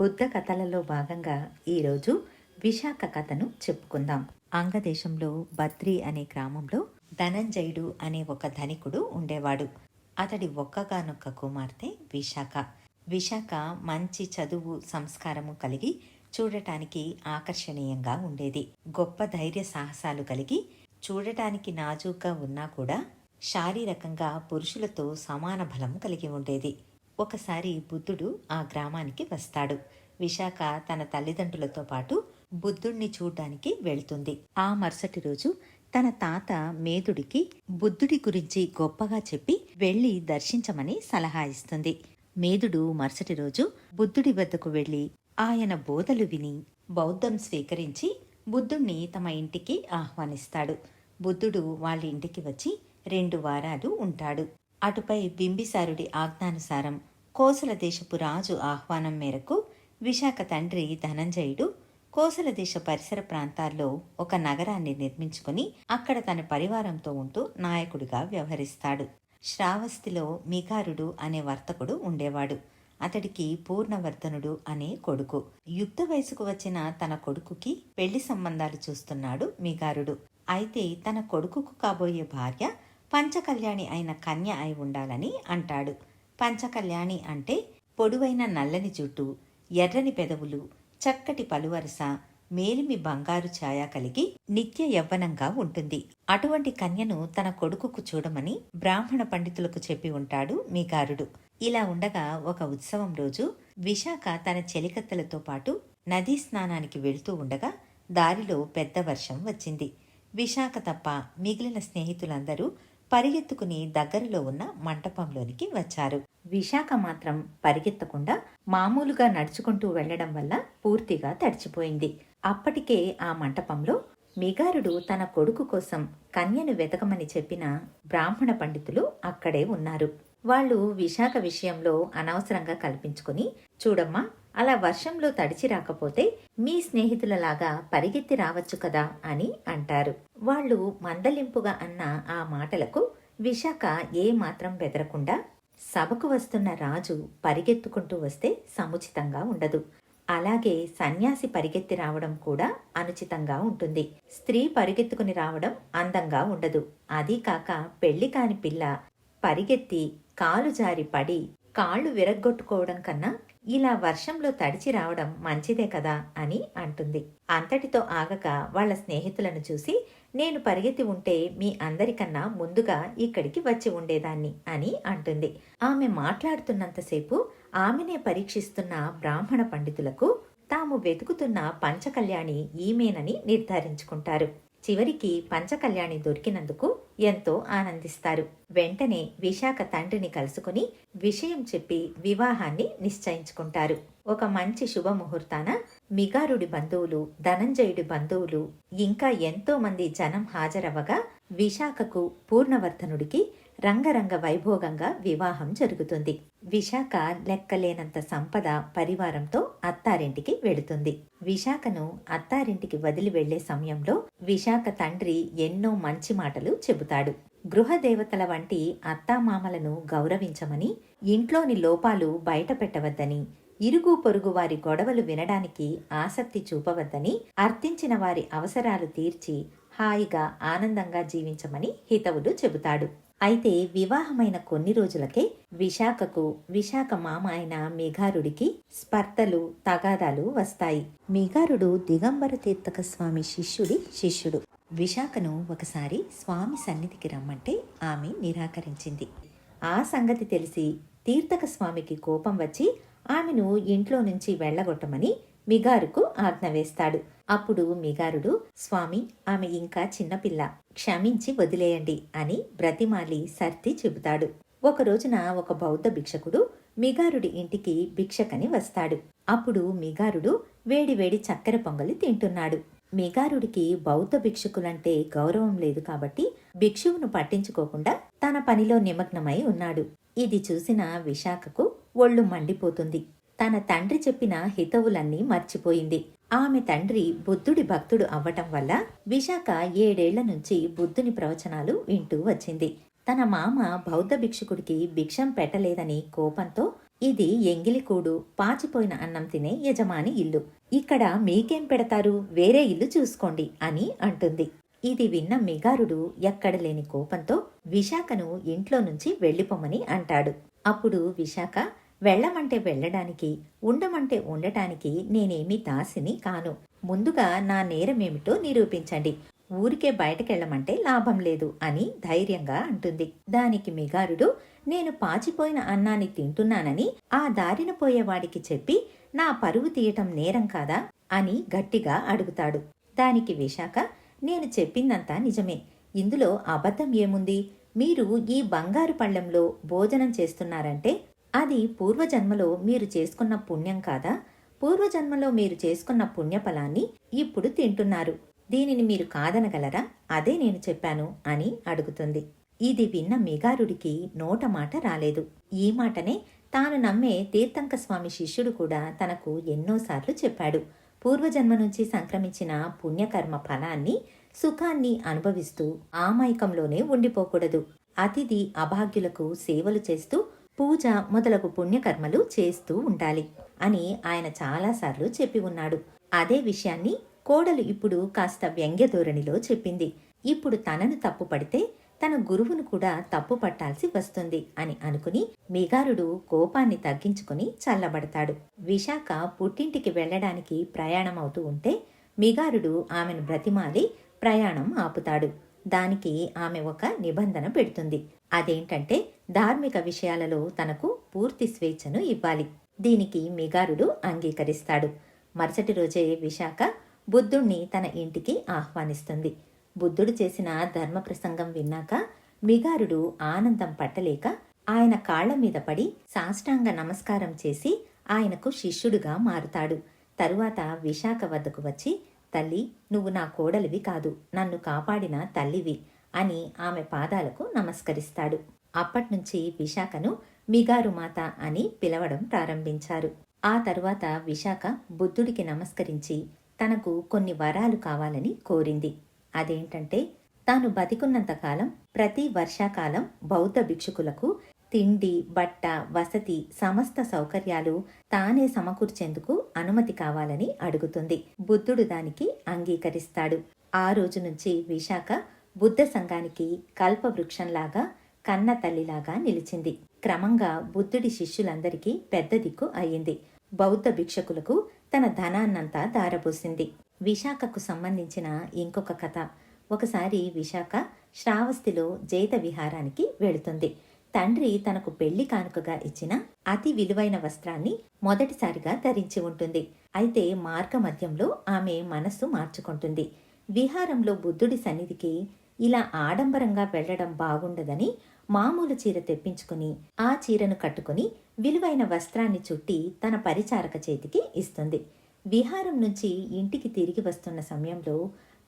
బుద్ధ కథలలో భాగంగా ఈరోజు విశాఖ కథను చెప్పుకుందాం. అంగదేశంలో బద్రి అనే గ్రామంలో ధనంజయుడు అనే ఒక ధనికుడు ఉండేవాడు. అతడి ఒక్కగానొక్క కుమార్తె విశాఖ. విశాఖ మంచి చదువు సంస్కారము కలిగి చూడటానికి ఆకర్షణీయంగా ఉండేది. గొప్ప ధైర్య సాహసాలు కలిగి చూడటానికి నాజూగ్గా ఉన్నా కూడా శారీరకంగా పురుషులతో సమాన బలం కలిగి ఉండేది. ఒకసారి బుద్ధుడు ఆ గ్రామానికి వస్తాడు. విశాఖ తన తల్లిదండ్రులతో పాటు బుద్ధుణ్ణి చూడ్డానికి వెళ్తుంది. ఆ మరుసటి రోజు తన తాత మేధుడికి బుద్ధుడి గురించి గొప్పగా చెప్పి వెళ్ళి దర్శించమని సలహా ఇస్తుంది. మేధుడు మరుసటి రోజు బుద్ధుడి వద్దకు వెళ్ళి ఆయన బోధలు విని బౌద్ధం స్వీకరించి బుద్ధుణ్ణి తమ ఇంటికి ఆహ్వానిస్తాడు. బుద్ధుడు వాళ్ళ ఇంటికి వచ్చి రెండు వారాలు ఉంటాడు. అటుపై బింబిసారుడి ఆజ్ఞానుసారం కోసల దేశపు రాజు ఆహ్వానం మేరకు విశాఖ తండ్రి ధనంజయుడు కోసల దేశ పరిసర ప్రాంతాల్లో ఒక నగరాన్ని నిర్మించుకుని అక్కడ తన పరివారంతో ఉంటూ నాయకుడిగా వ్యవహరిస్తాడు. శ్రావస్తిలో మిగారుడు అనే వర్తకుడు ఉండేవాడు. అతడికి పూర్ణవర్ధనుడు అనే కొడుకు. యుక్త వయసుకు వచ్చిన తన కొడుకుకి పెళ్ళి సంబంధాలు చూస్తున్నాడు మిగారుడు అయితే తన కొడుకుకు కాబోయే భార్య పంచకళ్యాణి అయిన కన్య అయి ఉండాలని అంటాడు. పంచకళ్యాణి అంటే పొడువైన నల్లని జుట్టు ఎర్రని పెదవులు చక్కటి పలువరస మేలిమి బంగారు ఛాయ కలిగి నిత్య యవ్వనంగా ఉంటుంది. అటువంటి కన్యను తన కొడుకుకు చూడమని బ్రాహ్మణ పండితులకు చెప్పి ఉంటాడు మీగారుడు ఇలా ఉండగా ఒక ఉత్సవం రోజు విశాఖ తన చెలికత్తెలతో పాటు నదీ స్నానానికి వెళ్తూ ఉండగా దారిలో పెద్ద వర్షం వచ్చింది. విశాఖ తప్ప మిగిలిన స్నేహితులందరూ పరిగెత్తుకుని దగ్గరలో ఉన్న మంటపంలోనికి వచ్చారు. విశాఖ మాత్రం పరిగెత్తకుండా మామూలుగా నడుచుకుంటూ వెళ్ళడం వల్ల పూర్తిగా తడిచిపోయింది. అప్పటికే ఆ మంటపంలో మిగారుడు తన కొడుకు కోసం కన్యను వెతకమని చెప్పిన బ్రాహ్మణ పండితులు అక్కడే ఉన్నారు. వాళ్ళు విశాఖ విషయంలో అనవసరంగా కల్పించుకుని చూడమ్మా అలా వర్షంలో తడిచి రాకపోతే మీ స్నేహితులలాగా పరిగెత్తి రావచ్చు కదా అని అంటారు. వాళ్ళు మందలింపుగా అన్న ఆ మాటలకు విశాఖ ఏ మాత్రం బెదరకుండా సభకు వస్తున్న రాజు పరిగెత్తుకుంటూ వస్తే సముచితంగా ఉండదు. అలాగే సన్యాసి పరిగెత్తి రావడం కూడా అనుచితంగా ఉంటుంది. స్త్రీ పరిగెత్తుకుని రావడం అందంగా ఉండదు. అదీ కాక పెళ్ళి కాని పిల్ల పరిగెత్తి కాలు జారి పడి కాళ్ళు విరగ్గొట్టుకోవడం కన్నా ఇలా వర్షంలో తడిచి రావడం మంచిదే కదా అని అంటుంది. అంతటితో ఆగక వాళ్ళ స్నేహితులను చూసి నేను పరిగెత్తి ఉంటే మీ అందరికన్నా ముందుగా ఇక్కడికి వచ్చి ఉండేదాన్ని అని అంటుంది. ఆమె మాట్లాడుతున్నంతసేపు ఆమెనే పరీక్షిస్తున్న బ్రాహ్మణ పండితులకు తాము వెతుకుతున్న పంచకళ్యాణి ఈమెనని నిర్ధారించుకుంటారు. చివరికి పంచకళ్యాణి దొరికినందుకు ఎంతో ఆనందిస్తారు. వెంటనే విశాఖ తండ్రిని కలుసుకుని విషయం చెప్పి వివాహాన్ని నిశ్చయించుకుంటారు. ఒక మంచి శుభముహూర్తాన మిగారుడి బంధువులు ధనంజయుడి బంధువులు ఇంకా ఎంతో మంది జనం హాజరవగా విశాఖకు పూర్ణవర్ధనుడికి రంగరంగ వైభోగంగా వివాహం జరుగుతుంది. విశాఖ లెక్కలేనంత సంపద పరివారంతో అత్తారింటికి వెళుతుంది. విశాఖను అత్తారింటికి వదిలి వెళ్ళే సమయంలో విశాఖ తండ్రి ఎన్నో మంచి మాటలు చెబుతాడు. గృహదేవతల వంటి అత్తామామలను గౌరవించమని ఇంట్లోని లోపాలు బయట పెట్టవద్దని ఇరుగు పొరుగు వారి గొడవలు వినడానికి ఆసక్తి చూపవద్దని అర్థించిన వారి అవసరాలు తీర్చి హాయిగా ఆనందంగా జీవించమని హితవుడు చెబుతాడు. అయితే వివాహమైన కొన్ని రోజులకే విశాఖకు విశాఖ మామ అయిన మేఘారుడికి స్పర్ధలు తగాదాలు వస్తాయి. మేఘారుడు దిగంబర తీర్థక స్వామి శిష్యుడి శిష్యుడు. విశాఖను ఒకసారి స్వామి సన్నిధికి రమ్మంటే ఆమె నిరాకరించింది. ఆ సంగతి తెలిసి తీర్థక స్వామికి కోపం వచ్చి ఆమెను ఇంట్లో నుంచి వెళ్ళగొట్టమని మిగారుకు ఆజ్ఞ వేస్తాడు. అప్పుడు మిగారుడు స్వామి ఆమె ఇంకా చిన్నపిల్ల క్షమించి వదిలేయండి అని బ్రతిమాలి సర్ది చెబుతాడు. ఒక రోజున ఒక బౌద్ధ భిక్షకుడు మిగారుడి ఇంటికి భిక్షకని వస్తాడు. అప్పుడు మిగారుడు వేడివేడి చక్కెర పొంగలి తింటున్నాడు. మిగారుడికి బౌద్ధ భిక్షకులంటే గౌరవం లేదు కాబట్టి భిక్షువును పట్టించుకోకుండా తన పనిలో నిమగ్నమై ఉన్నాడు. ఇది చూసిన విశాఖకు ఒళ్ళు మండిపోతుంది. తన తండ్రి చెప్పిన హితవులన్నీ మర్చిపోయింది. ఆమె తండ్రి బుద్ధుడి భక్తుడు అవ్వటం వల్ల విశాఖ ఏడేళ్ళ నుంచి బుద్ధుని ప్రవచనాలు వింటూ వచ్చింది. తన మామ బౌద్ధ భిక్షుకుడికి భిక్షం పెట్టలేదని కోపంతో ఇది ఎంగిలికూడు పాచిపోయిన అన్నం తినే యజమాని ఇల్లు. ఇక్కడ మీకేం పెడతారు? వేరే ఇల్లు చూసుకోండి అని అంటుంది. ఇది విన్న మిగారుడు ఎక్కడ లేని కోపంతో విశాఖను ఇంట్లో నుంచి వెళ్ళిపోమని అంటాడు. అప్పుడు విశాఖ వెళ్ళమంటే వెళ్ళడానికి ఉండమంటే ఉండటానికి నేనేమీ దాసిని కాను. ముందుగా నా నేరమేమిటో నిరూపించండి. ఊరికే బయటకెళ్ళమంటే లాభం లేదు అని ధైర్యంగా అంటుంది. దానికి మిగారుడు నేను పాచిపోయిన అన్నాన్ని తింటున్నానని ఆ దారిన పోయేవాడికి చెప్పి నా పరువు తీయటం నేరం కాదా అని గట్టిగా అడుగుతాడు. దానికి విశాఖ నేను చెప్పిందంతా నిజమే. ఇందులో అబద్ధం ఏముంది? మీరు ఈ బంగారు పళ్ళెంలో భోజనం చేస్తున్నారంటే అది పూర్వజన్మలో మీరు చేసుకున్న పుణ్యం కాదా? పూర్వజన్మలో మీరు చేసుకున్న పుణ్యఫలాన్ని ఇప్పుడు తింటున్నారు. దీనిని మీరు కాదనగలరా? అదే నేను చెప్పాను అని అడుగుతుంది. ఇది విన్న మిగారుడికి నోట మాట రాలేదు. ఈ మాటనే తాను నమ్మే తీర్థంక స్వామి శిష్యుడు కూడా తనకు ఎన్నోసార్లు చెప్పాడు. పూర్వజన్మ నుంచి సంక్రమించిన పుణ్యకర్మ ఫలాన్ని సుఖాన్ని అనుభవిస్తూ ఆమైకంలోనే ఉండిపోకూడదు. అతిథి అభాగ్యులకు సేవలు చేస్తూ పూజ మొదలగు పుణ్యకర్మలు చేస్తూ ఉండాలి అని ఆయన చాలాసార్లు చెప్పి ఉన్నాడు. అదే విషయాన్ని కోడలు ఇప్పుడు కాస్త వ్యంగ్య ధోరణిలో చెప్పింది. ఇప్పుడు తనను తప్పు పడితే తన గురువును కూడా తప్పు పట్టాల్సి వస్తుంది అని అనుకుని మిగారుడు కోపాన్ని తగ్గించుకుని చల్లబడతాడు. విశాఖ పుట్టింటికి వెళ్ళడానికి ప్రయాణమవుతూ ఉంటే మిగారుడు ఆమెను బ్రతిమాలి ప్రయాణం ఆపుతాడు. దానికి ఆమె ఒక నిబంధన పెడుతుంది. అదేంటంటే ధార్మిక విషయాలలో తనకు పూర్తి స్వేచ్ఛను ఇవ్వాలి. దీనికి మిగారుడు అంగీకరిస్తాడు. మరుసటి రోజే విశాఖ బుద్ధుణ్ణి తన ఇంటికి ఆహ్వానిస్తుంది. బుద్ధుడు చేసిన ధర్మ ప్రసంగం విన్నాక మిగారుడు ఆనందం పట్టలేక ఆయన కాళ్ళ మీద పడి సాష్టాంగ నమస్కారం చేసి ఆయనకు శిష్యుడుగా మారుతాడు. తరువాత విశాఖ వద్దకు వచ్చి తల్లి నువ్వు నా కోడలివి కాదు నన్ను కాపాడిన తల్లివి అని ఆమె పాదాలకు నమస్కరిస్తాడు. అప్పట్నుంచి విశాఖను మిగారు మాత అని పిలవడం ప్రారంభించారు. ఆ తరువాత విశాఖ బుద్ధుడికి నమస్కరించి తనకు కొన్ని వరాలు కావాలని కోరింది. అదేంటంటే తాను బతికున్నంతకాలం ప్రతి వర్షాకాలం బౌద్ధ భిక్షుకులకు తిండి బట్ట వసతి సమస్త సౌకర్యాలు తానే సమకూర్చేందుకు అనుమతి కావాలని అడుగుతుంది. బుద్ధుడు దానికి అంగీకరిస్తాడు. ఆ రోజు నుంచి విశాఖ బుద్ధ సంఘానికి కల్పవృక్షంలాగా కన్న తల్లిలాగా నిలిచింది. క్రమంగా బుద్ధుడి శిష్యులందరికీ పెద్ద దిక్కు అయింది బౌద్ధ భిక్షకులకు తన ధనాన్నంతా దారబోసింది విశాఖకు సంబంధించిన ఇంకొక కథ. ఒకసారి విశాఖ శ్రావస్తిలో జైత విహారానికి వెళుతుంది. తండ్రి తనకు పెళ్ళి కానుకగా ఇచ్చిన అతి విలువైన వస్త్రాన్ని మొదటిసారిగా ధరించి ఉంటుంది. అయితే మార్గమధ్యంలో ఆమె మనస్సు మార్చుకుంటుంది. విహారంలో బుద్ధుడి సన్నిధికి ఇలా ఆడంబరంగా వెళ్ళడం బాగుండదని మామూలు చీర తెప్పించుకుని ఆ చీరను కట్టుకుని విలువైన వస్త్రాన్ని చుట్టి తన పరిచారక చేతికి ఇస్తుంది. విహారం నుంచి ఇంటికి తిరిగి వస్తున్న సమయంలో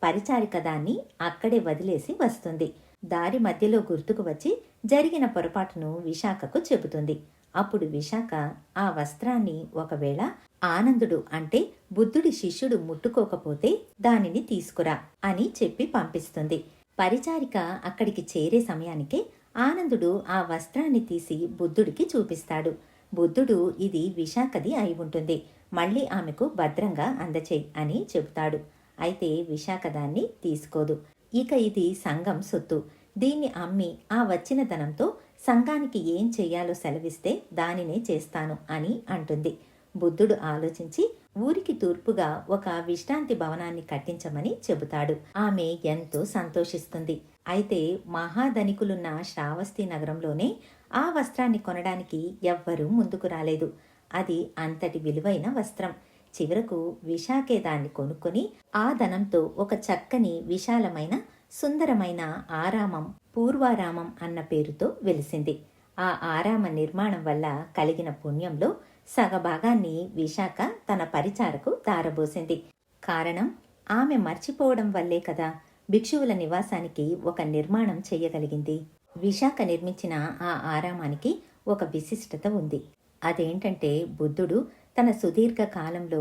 పరిచారిక దాన్ని అక్కడే వదిలేసి వస్తుంది. దారి మధ్యలో గుర్తుకు వచ్చి జరిగిన పొరపాటును విశాఖకు చెబుతుంది. అప్పుడు విశాఖ ఆ వస్త్రాన్ని ఒకవేళ ఆనందుడు అంటే బుద్ధుడి శిష్యుడు ముట్టుకోకపోతే దానిని తీసుకురా అని చెప్పి పంపిస్తుంది. పరిచారిక అక్కడికి చేరే సమయానికే ఆనందుడు ఆ వస్త్రాన్ని తీసి బుద్ధుడికి చూపిస్తాడు. బుద్ధుడు ఇది విశాఖది అయి ఉంటుంది. మళ్ళీ ఆమెకు భద్రంగా అందచేయి అని చెబుతాడు. అయితే విశాఖ దాన్ని తీసుకోదు. ఇక ఇది సంఘం సొత్తు. దీన్ని అమ్మి ఆ వచ్చిన ధనంతో సంఘానికి ఏం చేయాలో సెలవిస్తే దానినే చేస్తాను అని అంటుంది. బుద్ధుడు ఆలోచించి ఊరికి తూర్పుగా ఒక విశ్రాంతి భవనాన్ని కట్టించమని చెబుతాడు. ఆమె ఎంతో సంతోషిస్తుంది. అయితే మహాధనికులున్న శ్రావస్తి నగరంలోనే ఆ వస్త్రాన్ని కొనడానికి ఎవ్వరూ ముందుకు రాలేదు. అది అంతటి విలువైన వస్త్రం. చివరకు విశాఖే దాన్ని కొనుక్కొని ఆ ధనంతో ఒక చక్కని విశాలమైన సుందరమైన ఆరామం పూర్వారామం అన్న పేరుతో వెలిసింది. ఆ ఆరామ నిర్మాణం వల్ల కలిగిన పుణ్యంలో సగభాగాన్ని విశాఖ తన పరిచారకు దారబోసింది కారణం ఆమె మర్చిపోవడం వల్లే కదా భిక్షువుల నివాసానికి ఒక నిర్మాణం చేయగలిగింది. విశాఖ నిర్మించిన ఆ ఆరామానికి ఒక విశిష్టత ఉంది. అదేంటంటే బుద్ధుడు తన సుదీర్ఘ కాలంలో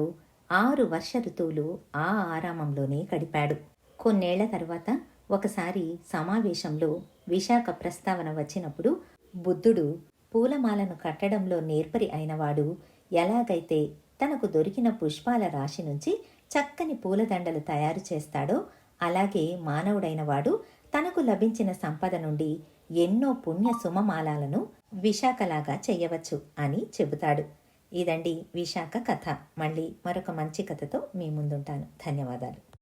ఆరు వర్ష ఋతువులు ఆ ఆరామంలోనే గడిపాడు. కొన్నేళ్ళ తర్వాత ఒకసారి సమావేశంలో విశాఖ ప్రస్తావన వచ్చినప్పుడు బుద్ధుడు పూలమాలను కట్టడంలో నేర్పరి అయినవాడు ఎలాగైతే తనకు దొరికిన పుష్పాల రాశి నుంచి చక్కని పూలదండలు తయారు చేస్తాడో అలాగే మానవుడైన వాడు తనకు లభించిన సంపద నుండి ఎన్నో పుణ్య సుమమాలాలను విశాఖలాగా చేయవచ్చు అని చెబుతాడు. ఇదండి విశాఖ కథ. మళ్ళీ మరొక మంచి కథతో మీ ముందుంటాను. ధన్యవాదాలు.